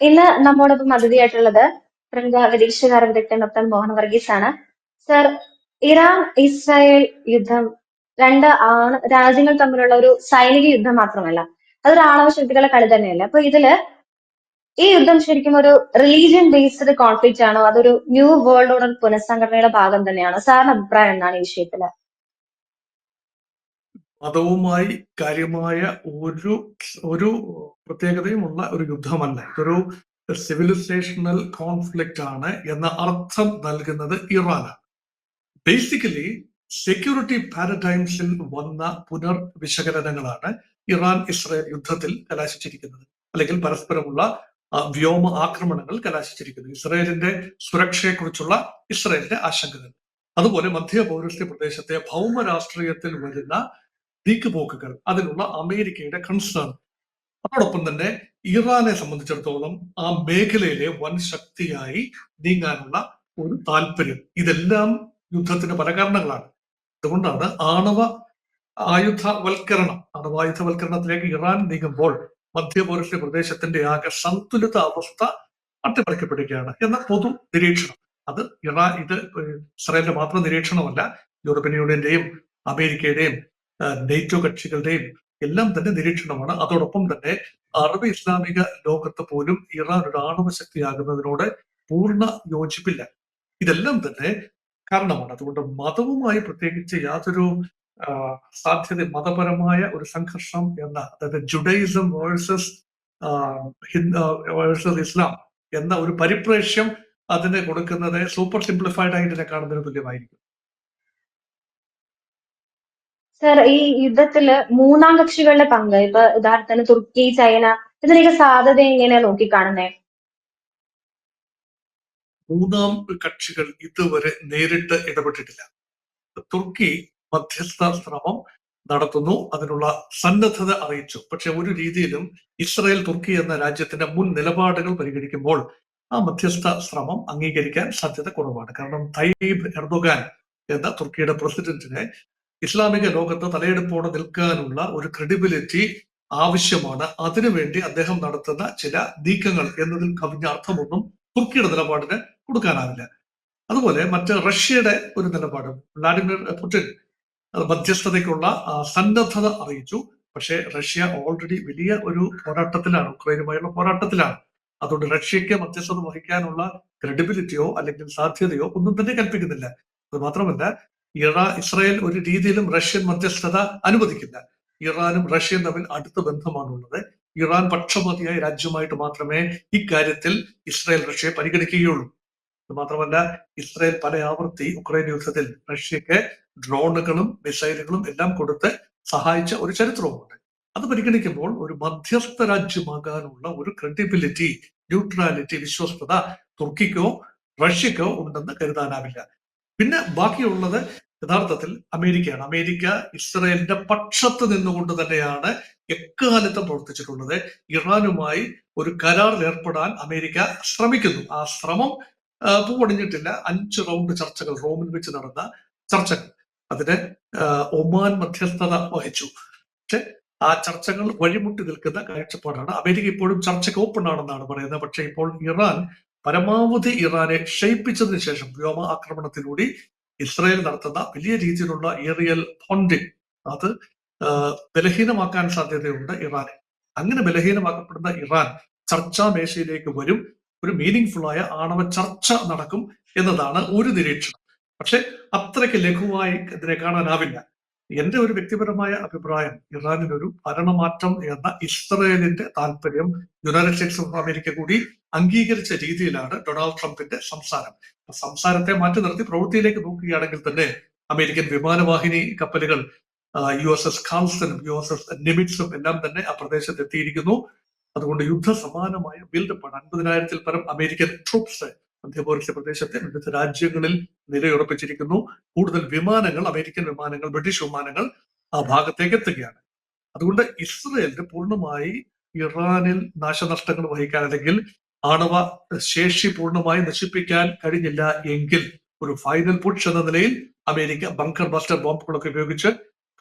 ഇന്ന് നമ്മോടൊപ്പം അതിഥിയായിട്ടുള്ളത് പ്രമുഖ വിദേശകാര്യ വിദഗ്ധൻ ഡോക്ടർ മോഹൻ വർഗീസ് ആണ് സർ ഇറാൻ ഇസ്രായേൽ യുദ്ധം രണ്ട് രാജ്യങ്ങൾ തമ്മിലുള്ള ഒരു സൈനിക യുദ്ധം മാത്രമല്ല അതൊരു ആണവ ശക്തികളെ കളി തന്നെയല്ല? അപ്പൊ ഇതിൽ ഈ യുദ്ധം ശരിക്കും ഒരു റിലീജിയൻ ബേസ്ഡ് കോൺഫ്ലിക്റ്റ് ആണോ? അതൊരു ന്യൂ വേൾഡ് ഓർഡർ പുനഃസംഘടനയുടെ ഭാഗം തന്നെയാണോ? സാറിന്റെ അഭിപ്രായം എന്താണ് ഈ വിഷയത്തിൽ? മതവുമായി കാര്യമായ ഒരു ഒരു പ്രത്യേകതയുമുള്ള ഒരു യുദ്ധമല്ല. ഇതൊരു സിവിലൈസേഷണൽ കോൺഫ്ലിക്റ്റ് ആണ് എന്ന അർത്ഥം നൽകുന്നത് ഇറാനാണ്. ബേസിക്കലി സെക്യൂരിറ്റി പാരഡൈംസിൽ വന്ന പുനർവിശകലനങ്ങളാണ് ഇറാൻ ഇസ്രായേൽ യുദ്ധത്തിൽ കലാശിച്ചിരിക്കുന്നത്. അല്ലെങ്കിൽ പരസ്പരമുള്ള വ്യോമ ആക്രമണങ്ങൾ കലാശിച്ചിരിക്കുന്നത് ഇസ്രായേലിന്റെ സുരക്ഷയെക്കുറിച്ചുള്ള ഇസ്രായേലിന്റെ ആശങ്കകൾ. അതുപോലെ മധ്യ പൗരസ്ത്യ പ്രദേശത്തെ ഭൗമ രാഷ്ട്രീയത്തിൽ വരുന്ന നീക്കുപോക്കുകൾ അതിനുള്ള അമേരിക്കയുടെ കൺസേൺ അതോടൊപ്പം തന്നെ ഇറാനെ സംബന്ധിച്ചിടത്തോളം ആ മേഖലയിലെ വൻ ശക്തിയായി നീങ്ങാനുള്ള ഒരു താല്പര്യം. ഇതെല്ലാം യുദ്ധത്തിന്റെ പല കാരണങ്ങളാണ്. അതുകൊണ്ടാണ് ആണവ ആയുധവൽക്കരണം ആണവായുധവൽക്കരണത്തിലേക്ക് ഇറാൻ നീങ്ങുമ്പോൾ മധ്യപൗരസ്ത്യ പ്രദേശത്തിന്റെ ആകെ സന്തുലിത അവസ്ഥ അട്ടിമറിക്കപ്പെടുകയാണ് എന്ന പൊതു നിരീക്ഷണം. അത് ഇറാൻ ഇത് ഇസ്രായേലിന്റെ മാത്രം നിരീക്ഷണമല്ല യൂറോപ്യൻ യൂണിയന്റെയും അമേരിക്കയുടെയും നെയ്റ്റോ കക്ഷികളുടെയും എല്ലാം തന്നെ നിരീക്ഷണമാണ്. അതോടൊപ്പം തന്നെ അറബ് ഇസ്ലാമിക ലോകത്ത് പോലും ഇറാൻ ഒരു ആണവ ശക്തിയാകുന്നതിനോട് പൂർണ യോജിപ്പില്ല. ഇതെല്ലാം തന്നെ കാരണമാണ്. അതുകൊണ്ട് മതവുമായി പ്രത്യേകിച്ച് യാതൊരു സാധ്യത മതപരമായ ഒരു സംഘർഷം എന്ന അതായത് ജുഡൈസം വേഴ്സസ് വേഴ്സസ് ഇസ്ലാം എന്ന ഒരു പരിപ്രേക്ഷ്യം അതിന് കൊടുക്കുന്നത് സൂപ്പർ സിംപ്ലിഫൈഡ് ആയിട്ട് ഇതിനെ കാണുന്നതിന് തുല്യമായിരിക്കും. സർ ഈ യുദ്ധത്തിൽ മൂന്നാം കക്ഷികളുടെ പങ്ക് ഇപ്പൊ ഉദാഹരണത്തിന് തുർക്കി ചൈന ഇതിനൊക്കെ സാധ്യത എങ്ങനെയാ നോക്കിക്കാണുന്നേ? മൂന്നാം കക്ഷികൾ ഇതുവരെ നേരിട്ട് ഇടപെട്ടിട്ടില്ല. തുർക്കി മധ്യസ്ഥ ശ്രമം നടത്തുന്നു അതിനുള്ള സന്നദ്ധത അറിയിച്ചു. പക്ഷെ ഒരു രീതിയിലും ഇസ്രായേൽ തുർക്കി എന്ന രാജ്യത്തിന്റെ മുൻ നിലപാടുകൾ പരിഗണിക്കുമ്പോൾ ആ മധ്യസ്ഥ ശ്രമം അംഗീകരിക്കാൻ സാധ്യത കുറവാണ്. കാരണം തയ്യബ് എർദോഗാൻ എന്ന തുർക്കിയുടെ പ്രസിഡന്റിനെ ഇസ്ലാമിക ലോകത്ത് തലയെടുപ്പോടെ നിൽക്കാനുള്ള ഒരു ക്രെഡിബിലിറ്റി ആവശ്യമാണ്. അതിനുവേണ്ടി അദ്ദേഹം നടത്തുന്ന ചില നീക്കങ്ങൾ എന്നതിൽ കവിഞ്ഞ അർത്ഥമൊന്നും തുർക്കിയുടെ നിലപാടിന് കൊടുക്കാനാവില്ല. അതുപോലെ മറ്റ് റഷ്യയുടെ ഒരു നിലപാട് വ്ളാഡിമിർ പുടിൻ മധ്യസ്ഥതയ്ക്കുള്ള സന്നദ്ധത അറിയിച്ചു. പക്ഷേ റഷ്യ ഓൾറെഡി വലിയ ഒരു പോരാട്ടത്തിലാണ് ഉക്രൈനുമായുള്ള പോരാട്ടത്തിലാണ്. അതുകൊണ്ട് റഷ്യക്ക് മധ്യസ്ഥത വഹിക്കാനുള്ള ക്രെഡിബിലിറ്റിയോ അല്ലെങ്കിൽ സാധ്യതയോ ഒന്നും തന്നെ കൽപ്പിക്കുന്നില്ല. അത് മാത്രമല്ല ഇറാ ഇസ്രായേൽ ഒരു രീതിയിലും റഷ്യൻ മധ്യസ്ഥത അനുവദിക്കില്ല. ഇറാനും റഷ്യയും തമ്മിൽ അടുത്ത ബന്ധമാണുള്ളത്. ഇറാൻ പക്ഷപാതിയായ രാജ്യമായിട്ട് മാത്രമേ ഇക്കാര്യത്തിൽ ഇസ്രായേൽ റഷ്യയെ പരിഗണിക്കുകയുള്ളൂ. മാത്രമല്ല ഇസ്രായേൽ പല ആവർത്തി ഉക്രൈൻ യുദ്ധത്തിൽ റഷ്യക്ക് ഡ്രോണുകളും മിസൈലുകളും എല്ലാം കൊടുത്ത് സഹായിച്ച ഒരു ചരിത്രവുമുണ്ട്. അത് പരിഗണിക്കുമ്പോൾ ഒരു മധ്യസ്ഥ രാജ്യമാകാനുള്ള ഒരു ക്രെഡിബിലിറ്റി ന്യൂട്രാലിറ്റി വിശ്വസ്തത തുർക്കിക്കോ റഷ്യക്കോ ഉണ്ടെന്ന് കരുതാനാവില്ല. പിന്നെ ബാക്കിയുള്ളത് യഥാർത്ഥത്തിൽ അമേരിക്കയാണ്. അമേരിക്ക ഇസ്രയേലിന്റെ പക്ഷത്ത് നിന്നുകൊണ്ട് തന്നെയാണ് എക്കാലത്തും പ്രവർത്തിച്ചിട്ടുള്ളത്. ഇറാനുമായി ഒരു കരാറിൽ ഏർപ്പെടാൻ അമേരിക്ക ശ്രമിക്കുന്നു. ആ ശ്രമം പൂവടിഞ്ഞിട്ടില്ല അഞ്ച് റൗണ്ട് ചർച്ചകൾ റോമിൽ വെച്ച് നടന്ന ചർച്ചകൾ. അതിന് ഒമാൻ മധ്യസ്ഥത വഹിച്ചു. പക്ഷെ ആ ചർച്ചകൾ വഴിമുട്ടി നിൽക്കുന്ന കാഴ്ചപ്പാടാണ്. അമേരിക്ക ഇപ്പോഴും ചർച്ചയ്ക്ക് ഓപ്പൺ ആണെന്നാണ് പറയുന്നത്. പക്ഷെ ഇപ്പോൾ ഇറാൻ പരമാവധി ഇറാനെ ക്ഷയിപ്പിച്ചതിന് ശേഷം വ്യോമ ആക്രമണത്തിലൂടെ ഇസ്രയേൽ നടത്തുന്ന വലിയ രീതിയിലുള്ള ഏറിയൽ ബോണ്ടിങ് അത് ബലഹീനമാക്കാൻ സാധ്യതയുണ്ട് ഇറാനെ. അങ്ങനെ ബലഹീനമാക്കപ്പെടുന്ന ഇറാൻ ചർച്ചാ മേശയിലേക്ക് വരും. ഒരു മീനിങ് ആയ ആണവ ചർച്ച നടക്കും എന്നതാണ് ഒരു നിരീക്ഷണം. പക്ഷെ അത്രയ്ക്ക് ലഘുവായി ഇതിനെ കാണാനാവില്ല. എന്റെ ഒരു വ്യക്തിപരമായ അഭിപ്രായം ഇറാനിലൊരു ഭരണമാറ്റം എന്ന ഇസ്രയേലിന്റെ താല്പര്യം യുണൈറ്റഡ് സ്റ്റേറ്റ്സ് ഓഫ് അമേരിക്ക കൂടി അംഗീകരിച്ച രീതിയിലാണ് ഡൊണാൾഡ് ട്രംപിന്റെ സംസാരം. സംസാരത്തെ മാറ്റി നിർത്തി പ്രവൃത്തിയിലേക്ക് നോക്കുകയാണെങ്കിൽ തന്നെ അമേരിക്കൻ വിമാനവാഹിനി കപ്പലുകൾ യു എസ് എസ് കാൾസനും യു എസ് എസ് നിമിറ്റ്സും എല്ലാം തന്നെ ആ പ്രദേശത്ത് എത്തിയിരിക്കുന്നു അതുകൊണ്ട് യുദ്ധ സമാനമായ ബിൽഡപ്പാണ് അൻപതിനായിരത്തിൽ പരം അമേരിക്കൻ ട്രൂപ്സ് മധ്യപൗരസ്യ പ്രദേശത്തെ വിവിധ രാജ്യങ്ങളിൽ നിലയുറപ്പിച്ചിരിക്കുന്നു. കൂടുതൽ വിമാനങ്ങൾ അമേരിക്കൻ വിമാനങ്ങൾ ബ്രിട്ടീഷ് വിമാനങ്ങൾ ആ ഭാഗത്തേക്ക് എത്തുകയാണ്. അതുകൊണ്ട് ഇസ്രയേലിന് പൂർണമായി ഇറാനിൽ നാശനഷ്ടങ്ങൾ വഹിക്കാൻ അല്ലെങ്കിൽ ആണവ ശേഷി പൂർണമായി നശിപ്പിക്കാൻ കഴിഞ്ഞില്ല എങ്കിൽ ഒരു ഫൈനൽ പുഷ് എന്ന നിലയിൽ അമേരിക്ക ബങ്കർ ബസ്റ്റർ ബോംബുകളൊക്കെ ഉപയോഗിച്ച്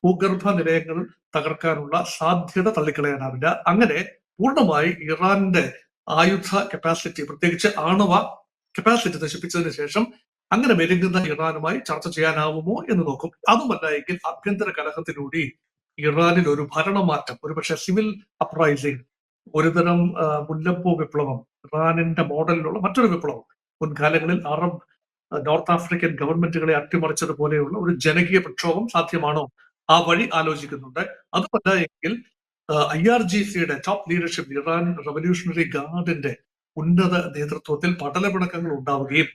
ഭൂഗർഭ നിലയങ്ങൾ തകർക്കാനുള്ള സാധ്യത തള്ളിക്കളയാനാവില്ല. അങ്ങനെ പൂർണമായി ഇറാന്റെ ആയുധ കപ്പാസിറ്റി പ്രത്യേകിച്ച് ആണവ കപ്പാസിറ്റി നശിപ്പിച്ചതിന് ശേഷം അങ്ങനെ മെരുങ്ങുന്ന ഇറാനുമായി ചർച്ച ചെയ്യാനാവുമോ എന്ന് നോക്കും. അതുമല്ല എങ്കിൽ ആഭ്യന്തര കലഹത്തിലൂടെ ഇറാനിൽ ഒരു ഭരണമാറ്റം ഒരുപക്ഷെ സിവിൽ അപ്രൈസിംഗ് ഒരുതരം മുല്ലപ്പൂ വിപ്ലവം ഇറാനിന്റെ മോഡലിലുള്ള മറ്റൊരു വിപ്ലവം. മുൻകാലങ്ങളിൽ അറബ് നോർത്ത് ആഫ്രിക്കൻ ഗവൺമെന്റുകളെ അട്ടിമറിച്ചതുപോലെയുള്ള ഒരു ജനകീയ പ്രക്ഷോഭം സാധ്യമാണോ? ആ വഴി ആലോചിക്കുന്നുണ്ട്. അതുമല്ല എങ്കിൽ ഐ ആർ ജി സിയുടെ ടോപ്പ് ലീഡർഷിപ്പ് ഇറാൻ റവല്യൂഷണറി ഗാർഡിന്റെ ഉന്നത നേതൃത്വത്തിൽ പടലപിണക്കങ്ങൾ ഉണ്ടാവുകയും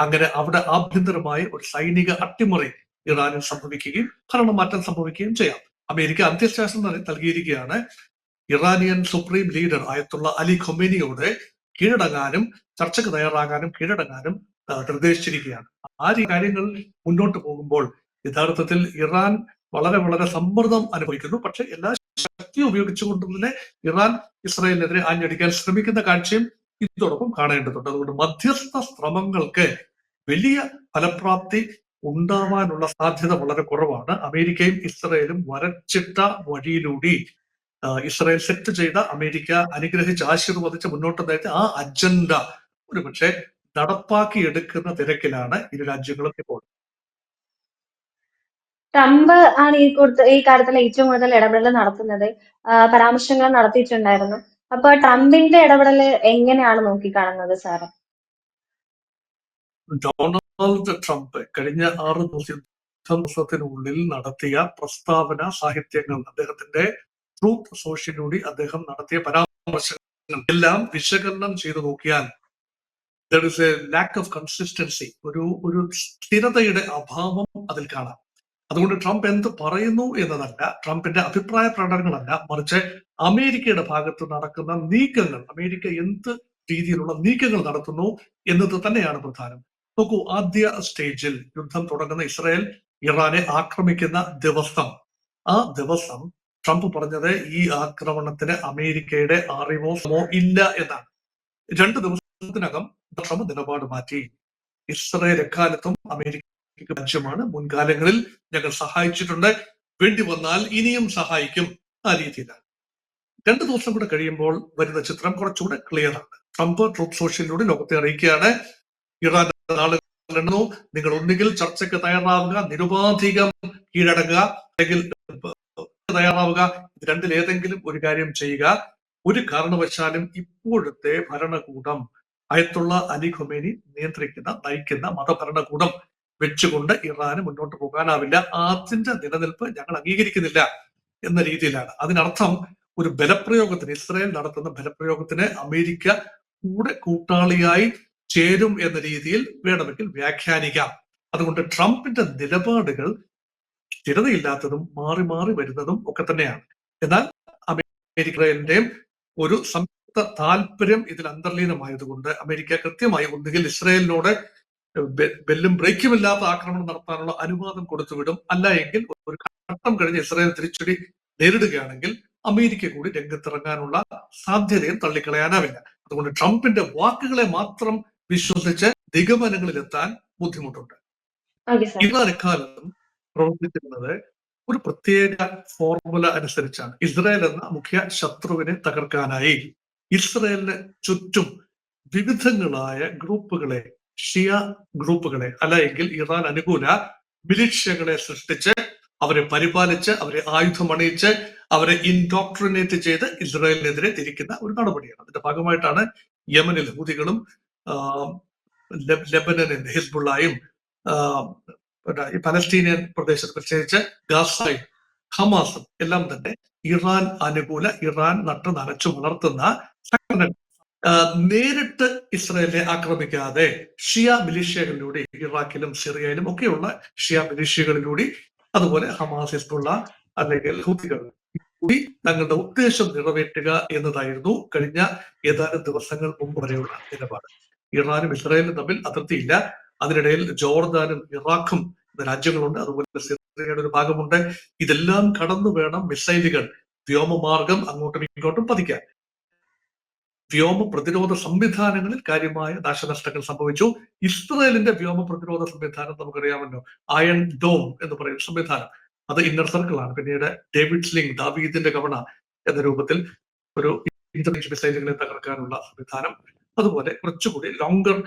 അങ്ങനെ അവിടെ ആഭ്യന്തരമായ ഒരു സൈനിക അട്ടിമറി ഇറാനിൽ സംഭവിക്കുകയും ഭരണമാറ്റം സംഭവിക്കുകയും ചെയ്യാം. അമേരിക്ക അന്ത്യശാസനം നൽ- നൽകിയിരിക്കുകയാണ്. Iranian supreme leader Ayatollah Ali ഖൊമേനിയോട് കീഴടങ്ങാനും ചർച്ചയ്ക്ക് തയ്യാറാകാനും കീഴടങ്ങാനും നിർദ്ദേശിച്ചിരിക്കുകയാണ്. ആ കാര്യങ്ങൾ മുന്നോട്ട് പോകുമ്പോൾ യഥാർത്ഥത്തിൽ ഇറാൻ വളരെ വളരെ സമ്മർദ്ദം അനുഭവിക്കുന്നു. പക്ഷെ എല്ലാ ശക്തിയും ഉപയോഗിച്ചുകൊണ്ട് തന്നെ ഇറാൻ ഇസ്രായേലിനെതിരെ ആഞ്ഞടിക്കാൻ ശ്രമിക്കുന്ന കാഴ്ചയും ഇതോടൊപ്പം കാണേണ്ടതുണ്ട്. അതുകൊണ്ട് മധ്യസ്ഥ ശ്രമങ്ങൾക്ക് വലിയ ഫലപ്രാപ്തി ഉണ്ടാവാനുള്ള സാധ്യത വളരെ കുറവാണ്. അമേരിക്കയും ഇസ്രയേലും വരച്ചിട്ട വഴിയിലൂടെ ഇസ്രയേൽ സെറ്റ് ചെയ്ത അമേരിക്ക അനുഗ്രഹിച്ച് ആശീർവദിച്ച് മുന്നോട്ട് നയിച്ച ആ അജണ്ട ഒരുപക്ഷെ നടപ്പാക്കി എടുക്കുന്ന തിരക്കിലാണ് ഇരു രാജ്യങ്ങളും ഇപ്പോൾ. ട്രംപ് ആണ് ഈ കൊടുത്ത ഈ കാര്യത്തിൽ ഏറ്റവും കൂടുതൽ ഇടപെടൽ നടത്തുന്നത്. പരാമർശങ്ങൾ നടത്തിയിട്ടുണ്ടായിരുന്നു. അപ്പൊ ട്രംപിന്റെ ഇടപെടൽ എങ്ങനെയാണ് നോക്കിക്കാണുന്നത് സാർ ഡൊണാൾഡ് ട്രംപ് കഴിഞ്ഞ ആറ് ദിവസം ദിവസത്തിനുള്ളിൽ നടത്തിയ പ്രസ്താവന സാഹിത്യങ്ങൾ അദ്ദേഹത്തിന്റെ ട്രൂത്ത് സോഷ്യലൂടി അദ്ദേഹം നടത്തിയ പരാമർശങ്ങൾ എല്ലാം വിശകലനം ചെയ്തു നോക്കിയാൽ ദർ ലാക്ക് ഓഫ് കൺസിസ്റ്റൻസി ഒരു ഒരു സ്ഥിരതയുടെ അഭാവം അതിൽ കാണാം. അതുകൊണ്ട് ട്രംപ് എന്ത് പറയുന്നു എന്നതല്ല ട്രംപിന്റെ അഭിപ്രായ പ്രകടനങ്ങളല്ല മറിച്ച് അമേരിക്കയുടെ ഭാഗത്ത് നടക്കുന്ന നീക്കങ്ങൾ അമേരിക്ക എന്ത് രീതിയിലുള്ള നീക്കങ്ങൾ നടത്തുന്നു എന്നത് തന്നെയാണ് പ്രധാനം. നോക്കൂ ആദ്യ സ്റ്റേജിൽ യുദ്ധം തുടങ്ങുന്ന ഇസ്രായേൽ ഇറാനെ ആക്രമിക്കുന്ന ദിവസം. ആ ദിവസം ട്രംപ് പറഞ്ഞത് ഈ ആക്രമണത്തിന് അമേരിക്കയുടെ അറിവോ ഇല്ല എന്നാണ്. രണ്ട് ദിവസത്തിനകം ട്രംപ് നിലപാട് മാറ്റി. ഇസ്രായേൽ എക്കാലത്തും അമേരിക്കയ്ക്ക് രാജ്യമാണ്. മുൻകാലങ്ങളിൽ ഞങ്ങൾ സഹായിച്ചിട്ടുണ്ട്. വേണ്ടി വന്നാൽ ഇനിയും സഹായിക്കും ആ രീതിയിലാണ്. രണ്ട് ദിവസം കൂടെ കഴിയുമ്പോൾ വരുന്ന ചിത്രം കുറച്ചുകൂടെ ക്ലിയർ ആണ് ട്രംപ് ട്രൂത്ത് സോഷ്യലിലൂടെ ലോകത്തെ അറിയിക്കുകയാണ്. ഇറാൻ ആളുകൾ നിങ്ങൾ ഒന്നുകിൽ ചർച്ചയ്ക്ക് തയ്യാറാവുക നിരുപാധികം കീഴടങ്ങുക അല്ലെങ്കിൽ തയ്യാറാവുക. ഇത് രണ്ടിൽ ഏതെങ്കിലും ഒരു കാര്യം ചെയ്യുക. ഒരു കാരണവശാലും ഇപ്പോഴത്തെ ഭരണകൂടം അയത്തുള്ള അലി ഖൊമേനി നിയന്ത്രിക്കുന്ന നയിക്കുന്ന മതഭരണകൂടം വെച്ചുകൊണ്ട് ഇറാന് മുന്നോട്ട് പോകാനാവില്ല. അതിന്റെ നിലനിൽപ്പ് ഞങ്ങൾ അംഗീകരിക്കുന്നില്ല എന്ന രീതിയിലാണ്. അതിനർത്ഥം ഒരു ബലപ്രയോഗത്തിന് ഇസ്രയേൽ നടത്തുന്ന ബലപ്രയോഗത്തിന് അമേരിക്ക കൂടെ കൂട്ടാളിയായി ചേരും എന്ന രീതിയിൽ വേണമെങ്കിൽ വ്യാഖ്യാനിക്കാം. അതുകൊണ്ട് ട്രംപിന്റെ നിലപാടുകൾ സ്ഥിരതയില്ലാത്തതും മാറി മാറി വരുന്നതും ഒക്കെ തന്നെയാണ്. എന്നാൽ അമേരിക്കയുടെയും ഒരു സംയുക്ത താല്പര്യം ഇതിൽ അന്തർലീനമായതുകൊണ്ട് അമേരിക്ക കൃത്യമായി ഒന്നുകിൽ ഇസ്രയേലിനോട് ബെല്ലും ബ്രേക്കുമില്ലാത്ത ആക്രമണം നടത്താനുള്ള അനുവാദം കൊടുത്തുവിടും. അല്ല എങ്കിൽ ഒരു ഘട്ടം കഴിഞ്ഞ് ഇസ്രയേൽ തിരിച്ചടി നേരിടുകയാണെങ്കിൽ അമേരിക്ക കൂടി രംഗത്തിറങ്ങാനുള്ള സാധ്യതയും തള്ളിക്കളയാനാവില്ല. അതുകൊണ്ട് ട്രംപിന്റെ വാക്കുകളെ മാത്രം വിശ്വസിച്ച് നിഗമനങ്ങളിൽ എത്താൻ ബുദ്ധിമുട്ടുണ്ട്. പ്രവർത്തിക്കുന്നത് ഇറാൻ എക്കാലത്തും പ്രവർത്തിച്ചിരുന്നത് ഒരു പ്രത്യേക ഫോർമുല അനുസരിച്ചാണ്. ഇസ്രായേൽ എന്ന മുഖ്യ ശത്രുവിനെ തകർക്കാനായി ഇസ്രായേലിന് ചുറ്റും വിവിധങ്ങളായ ഗ്രൂപ്പുകളെ ഷിയ ഗ്രൂപ്പുകളെ അല്ലെങ്കിൽ ഇറാൻ അനുകൂല മിലിഷ്യകളെ സൃഷ്ടിച്ച് അവരെ പരിപാലിച്ച് അവരെ ആയുധമണിയിച്ച് അവരെ ഇൻഡോക്ട്രിനേറ്റ് ചെയ്ത് ഇസ്രായേലിനെതിരെ തിരിക്കുന്ന ഒരു നടപടിയാണ്. അതിന്റെ ഭാഗമായിട്ടാണ് യമനിൽ ഹൂതികളും ലെബനനിൽ ഹിസ്ബുള്ളായും പലസ്തീനിയൻ പ്രദേശത്ത് പ്രത്യേകിച്ച് ഗാസയും ഹമാസും എല്ലാം തന്നെ ഇറാൻ അനുകൂല ഇറാൻ നട്ട് നനച്ചു വളർത്തുന്ന സംഘടനകൾ നേരിട്ട് ഇസ്രായേലിനെ ആക്രമിക്കാതെ ഷിയ മിലീഷ്യകളിലൂടെ ഇറാഖിലും സിറിയയിലും ഒക്കെയുള്ള ഷിയ മിലീഷ്യകളിലൂടെ അതുപോലെ ഹമാസ് ഹിസ്ബുള്ള അല്ലെങ്കിൽ ഹൂത്തികൾ കൂടി തങ്ങളുടെ ഉദ്ദേശം നിറവേറ്റുക എന്നതായിരുന്നു കഴിഞ്ഞ ഏതാനും ദിവസങ്ങൾ മുമ്പ് വരെയുള്ള നിലപാട്. ഇറാനും ഇസ്രായേലും തമ്മിൽ അതിർത്തിയില്ല. അതിനിടയിൽ ജോർദാനും ഇറാഖും രാജ്യങ്ങളുണ്ട്. അതുപോലെ സിറിയയുടെ ഒരു ഭാഗമുണ്ട്. ഇതെല്ലാം കടന്നു വേണം മിസൈലുകൾ. വ്യോമമാർഗം അങ്ങോട്ടും ഇങ്ങോട്ടും പതിക്കാൻ. വ്യോമ പ്രതിരോധ സംവിധാനങ്ങളിൽ കാര്യമായ നാശനഷ്ടങ്ങൾ സംഭവിച്ചു. ഇസ്രയേലിന്റെ വ്യോമ പ്രതിരോധ സംവിധാനം നമുക്കറിയാമല്ലോ. അയൺ ഡോം എന്ന് പറയുന്ന സംവിധാനം. അത് ഇന്നർ സർക്കിളാണ് പിന്നീട് ഡേവിഡ് സ്ലിംഗ് ദാവീദിന്റെ കവണ എന്ന രൂപത്തിൽ ഒരു ഇന്റർനേഷണൽ മിസൈലുകളെ തകർക്കാനുള്ള സംവിധാനം. അതുപോലെ കുറച്ചുകൂടി ലോങ്കർ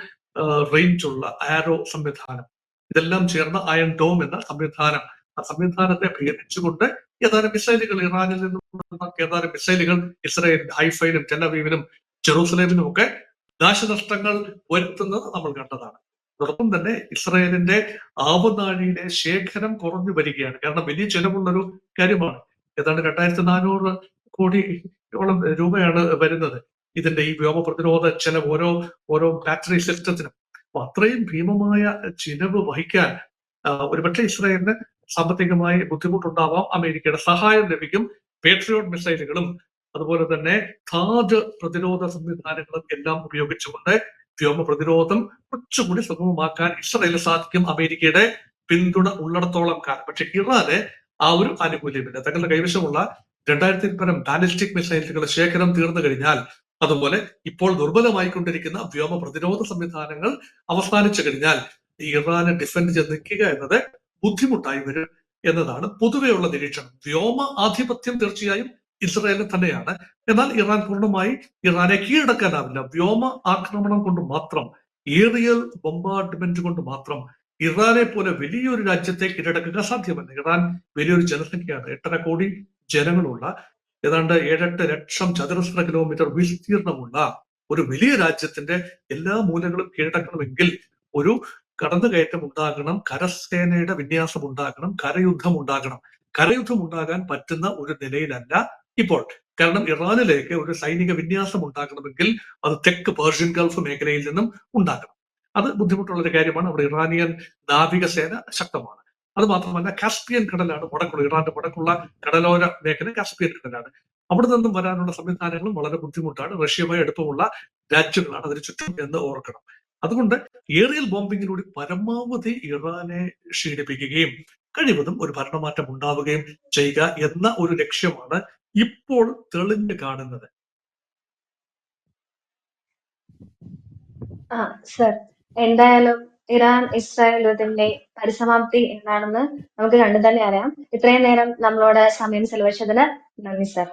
റേഞ്ച് ഉള്ള ആരോ സംവിധാനം. ഇതെല്ലാം ചേർന്ന അയൺ ഡോം എന്ന സംവിധാനം. ആ സംവിധാനത്തെ ഭേദിച്ചുകൊണ്ട് ഏതാനും മിസൈലുകൾ ഇറാനിൽ നിന്നും ഏതാനും മിസൈലുകൾ ഇസ്രായേൽ ഹൈഫൈനും ടെലവീവിനും ജെറൂസലേമിനും ഒക്കെ നാശനഷ്ടങ്ങൾ വരുത്തുന്നത് നമ്മൾ കണ്ടതാണ്. അതോടൊപ്പം തന്നെ ഇസ്രായേലിന്റെ ആവനാഴിയിലെ ശേഖരം കുറഞ്ഞു വരികയാണ്. കാരണം വലിയ ചെലവുള്ളൊരു കാര്യമാണ്. ഏതാണ്ട് രണ്ടായിരത്തി നാനൂറ് കോടിയോളം രൂപയാണ് വരുന്നത്. ഇതിന്റെ ഈ വ്യോമ പ്രതിരോധ ചെലവ് ഓരോ ഓരോ ബാറ്ററി സിസ്റ്റത്തിനും അപ്പൊ അത്രയും ഭീമമായ ചിലവ് വഹിക്കാൻ ഒരുപക്ഷെ ഇസ്രായേലിന് സാമ്പത്തികമായി ബുദ്ധിമുട്ടുണ്ടാവാം. അമേരിക്കയുടെ സഹായം ലഭിക്കും. പേട്രിയോട്ട് മിസൈലുകളും അതുപോലെ തന്നെ താജ് പ്രതിരോധ സംവിധാനങ്ങളും എല്ലാം ഉപയോഗിച്ചുകൊണ്ട് വ്യോമ പ്രതിരോധം കുറച്ചുകൂടി സുഗമമാക്കാൻ ഇസ്രയേലിന് സാധിക്കും അമേരിക്കയുടെ പിന്തുണ ഉള്ളിടത്തോളം കാലം. പക്ഷെ ഇറാന് ആ ഒരു ആനുകൂല്യമില്ല. തങ്ങളുടെ കൈവശമുള്ള രണ്ടായിരത്തി പരം ബാലിസ്റ്റിക് മിസൈലുകളുടെ ശേഖരം തീർന്നു കഴിഞ്ഞാൽ അതുപോലെ ഇപ്പോൾ ദുർബലമായി കൊണ്ടിരിക്കുന്ന വ്യോമ പ്രതിരോധ സംവിധാനങ്ങൾ അവസാനിച്ചു കഴിഞ്ഞാൽ ഇറാനെ ഡിഫൻഡ് ചെയ്ത് നിൽക്കുക എന്നത് ബുദ്ധിമുട്ടായി വരും എന്നതാണ് പൊതുവെയുള്ള നിരീക്ഷണം. വ്യോമ ആധിപത്യം തീർച്ചയായും ഇസ്രായേലിന് തന്നെയാണ്. എന്നാൽ ഇറാൻ പൂർണമായി ഇറാനെ കീഴടക്കാനാവില്ല. വ്യോമ ആക്രമണം കൊണ്ട് മാത്രം ഏറിയൽ ബോംബാർഡ്മെന്റ് കൊണ്ട് മാത്രം ഇറാനെ പോലെ വലിയൊരു രാജ്യത്തെ കീഴടക്കുക സാധ്യമല്ല. ഇറാൻ വലിയൊരു ജനസംഖ്യയാണ്. എട്ടര കോടി ജനങ്ങളുള്ള ഏതാണ്ട് ഏഴെട്ട് ലക്ഷം ചതുരശ്ര കിലോമീറ്റർ വിസ്തീർണമുള്ള ഒരു വലിയ രാജ്യത്തിന്റെ എല്ലാ മൂലങ്ങളും കീഴടക്കണമെങ്കിൽ ഒരു കടന്നുകയറ്റം ഉണ്ടാകണം കരസേനയുടെ വിന്യാസം ഉണ്ടാകണം കരയുദ്ധം ഉണ്ടാകണം. കരയുദ്ധം ഉണ്ടാകാൻ പറ്റുന്ന ഒരു നിലയിലല്ല ഇപ്പോൾ കാരണം ഇറാനിലേക്ക് ഒരു സൈനിക വിന്യാസം ഉണ്ടാക്കണമെങ്കിൽ അത് തെക്ക് പേർഷ്യൻ ഗൾഫ് മേഖലയിൽ നിന്നും ഉണ്ടാക്കണം അത് ബുദ്ധിമുട്ടുള്ള ഒരു കാര്യമാണ്. അവിടെ ഇറാനിയൻ നാവിക സേന ശക്തമാണ്. അത് മാത്രമല്ല കാസ്പിയൻ കടലാണ് വടക്കുള്ള ഇറാന്റെ വടക്കുള്ള കടലോര മേഖല കാസ്പിയൻ കടലാണ്. അവിടെ നിന്നും വരാനുള്ള സംവിധാനങ്ങളും വളരെ ബുദ്ധിമുട്ടാണ്. റഷ്യയുമായി അടുപ്പമുള്ള രാജ്യങ്ങളാണ് അതിന് ചുറ്റും എന്ന് ഓർക്കണം. അതുകൊണ്ട് ഏറിയൽ ബോംബിങ്ങിലൂടെ പരമാവധി ഇറാനെ ക്ഷീണിപ്പിക്കുകയും കഴിവതും ഒരു ഭരണമാറ്റം ഉണ്ടാവുകയും ചെയ്യുക എന്ന ഒരു ലക്ഷ്യമാണ് ഇപ്പോൾ തെളിഞ്ഞു കാണുന്നത്. ആ സർ എന്തായാലും ഇറാൻ ഇസ്രായേൽ യുദ്ധത്തിന്റെ പരിസമാപ്തി എന്താണെന്ന് നമുക്ക് കണ്ടു തന്നെ അറിയാം. ഇത്രയും നേരം നമ്മളോട് സമയം ചെലവഴിച്ചതിന് നന്ദി സർ